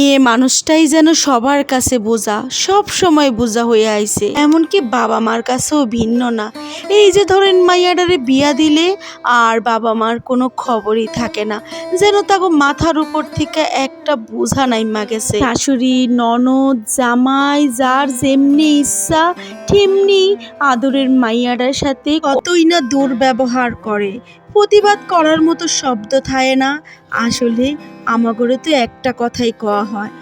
মেয়ে মানুষটাই যেন সবার কাছে বোঝা, সব সময় বোঝা হয়ে আইছে। এমনকি বাবা মার কাছেও ভিন্ন না। এই যে ধরেন মাইয়াডারে বিয়া দিলে আর বাবা মার কোনো খবরই থাকে না। যেন তাকে মাথার উপর থেকে একটা বোঝা নাইমা গেছে। শাশুড়ি, ননদ, জামাই, যার যেমনি ইচ্ছা, তেমনি আদরের মাইয়াটার সাথে কতই না দুর্ব্যবহার করে। প্রতিবাদ করার মতো শব্দ থাকে না। আসলে আমাগরে তো একটা কথাই কওয়া হয়।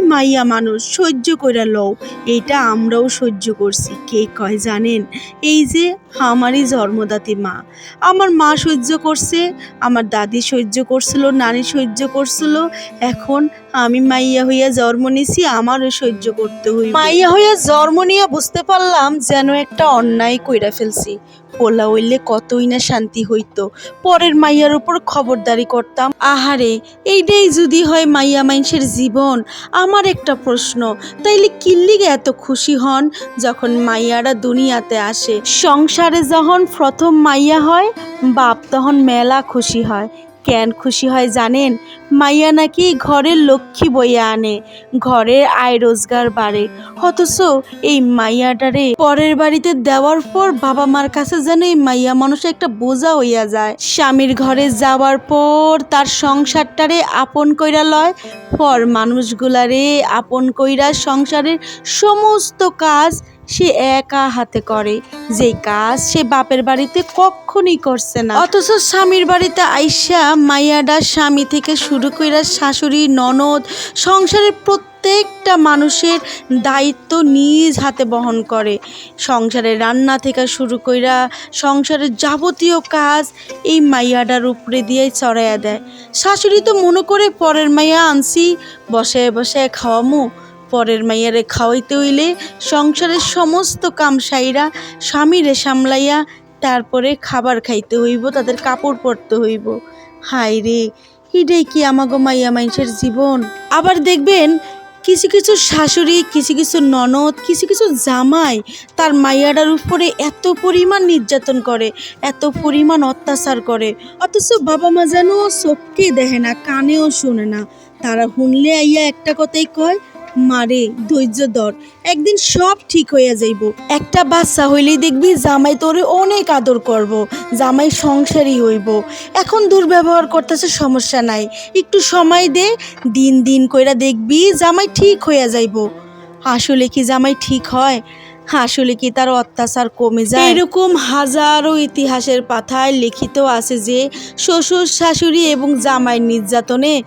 মাইয়া মানুষ, সহ্য করে লও। এইটা আমরাও সহ্য করছি। কে কয় জানেন? এই যে আমারই জন্মদাতি মা। আমার মা সহ্য করছে, আমার দাদি সহ্য করছিল, নানি সহ্য করছিল। এখন আমি মাইয়া হইয়া জন্ম নিছি, আমারও সহ্য করতে হইব। মাইয়া হইয়া জন্ম নিয়ে বুঝতে পারলাম যেন একটা অন্যায় কইরা ফেলছি। পোলা হইলে কতই না শান্তি হইতো। পরের মাইয়ার উপর খবরদারি করতাম। আহারে, এইটাই যদি হয় মাইয়া মানুষের জীবন। আমার একটা প্রশ্ন, তাইলে কিল্লিগে এত খুশি হন যখন মাইয়ারা দুনিয়াতে আসে? সংসারে যখন প্রথম মাইয়া হয়, বাপ তখন মেলা খুশি হয়। কেন খুশি হয় জানেন? মাইয়া নাকি ঘরের লক্ষ্মী বইয়া আনে ঘরের আয় রোজগার বাড়ে। অথচ এই মাইয়াটারে পরের বাড়িতে দেওয়ার পর বাবা মার কাছে যেন এই মাইয়া মানুষ একটা বোঝা হইয়া যায়। স্বামীর ঘরে যাওয়ার পর তার সংসারটারে আপন কইরা লয়, পর মানুষগুলারে আপন কইরা সংসারের সমস্ত কাজ সে একা হাতে করে। যে কাজ সে বাপের বাড়িতে কখনই করছে না। অথচ স্বামীর বাড়িতে আইসা মাইয়াডা স্বামী থেকে শুরু কইরা শাশুড়ি, ননদ, সংসারের প্রত্যেকটা মানুষের দায়িত্ব নিজ হাতে বহন করে। সংসারে রান্না থেকে শুরু কইরা সংসারের যাবতীয় কাজ এই মাইয়াডার উপরে দিয়েই চড়াইয়া দেয়। শাশুড়ি তো মনে করে, পরের মাইয়া আনছি, বসে বসে খাওয়ামু। পরের মাইয়ারে খাওয়াইতে হইলে সংসারের সমস্ত কাম সাইরা স্বামীরে সামলাইয়া তারপরে খাবার খাইতে হইব, তাদের কাপড় পরতে হইব। হাই রে এটাই কি আমাগো মাইয়া মানুষের জীবন? আবার দেখবেন, কিছু কিছু শাশুড়ি, কিছু কিছু ননদ, কিছু কিছু জামাই তার মাইয়াটার উপরে এত পরিমাণ নির্যাতন করে, এত পরিমাণ অত্যাচার করে। অথচ বাবা মা যেন চোখকে দেখে না, কানেও শোনে না। তারা শুনলে আইয়া একটা কথাই কয় মারে, ধৈর্য ধর, একদিন সব ঠিক হইয়া যাইব। একটা বাচ্চা হইলেই দেখবি জামাই তোরে অনেক আদর করব, জামাই সংসারই হইব। এখন দুর্ব্যবহার করতেছে, সমস্যা নাই। একটু সময় দে, দিন দিন কইরা দেখবি জামাই ঠিক হইয়া যাইব। আসলে কি জামাই ঠিক হয়? আসলে কি তার অত্যাচার কমে যায়? এরকম হাজারো ইতিহাসের পাথায় লিখিত আছে যে, শ্বশুর, শাশুড়ি এবং জামাই নির্যাতনে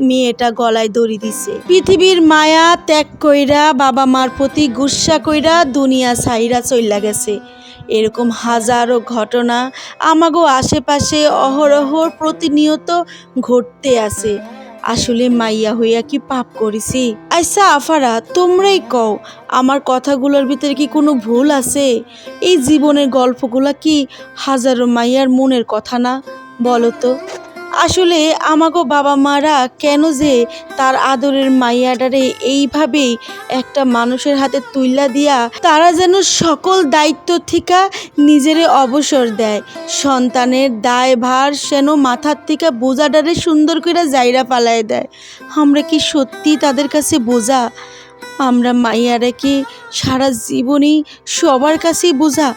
মেয়েটা গলায় দড়ি দিছে। পৃথিবীর মায়া ত্যাগ কইরা বাবা মার প্রতি গুসা কইরা দুনিয়া ছাইরা চইলা গেছে। এরকম হাজারো ঘটনা আমাগো আশেপাশে অহরহর প্রতিনিয়ত ঘটতে আছে। আসলে মাইয়া হইয়া কি পাপ করেছি? আচ্ছা আফারা, তোমরাই কও, আমার কথাগুলোর ভিতরে কি কোনো ভুল আছে? এই জীবনের গল্পগুলা কি হাজারো মাইয়ার মনের কথা না? বলো তো। আসলে আমাগো বাবা মারা কেন যে তার আদরের মাইয়াডারে এইভাবেই একটা মানুষের হাতে তুইলা দিয়া তারা যেন সকল দায়িত্ব থেকে নিজেরে অবসর দেয়। সন্তানের দায় ভার যেন মাথার থেকে বোঝাডারে সুন্দর করে জাইরা পালায় দেয়। আমরা কি সত্যি তাদের কাছে বোঝা? আমরা মাইয়ারা কি সারা জীবনই সবার কাছেই বোঝা?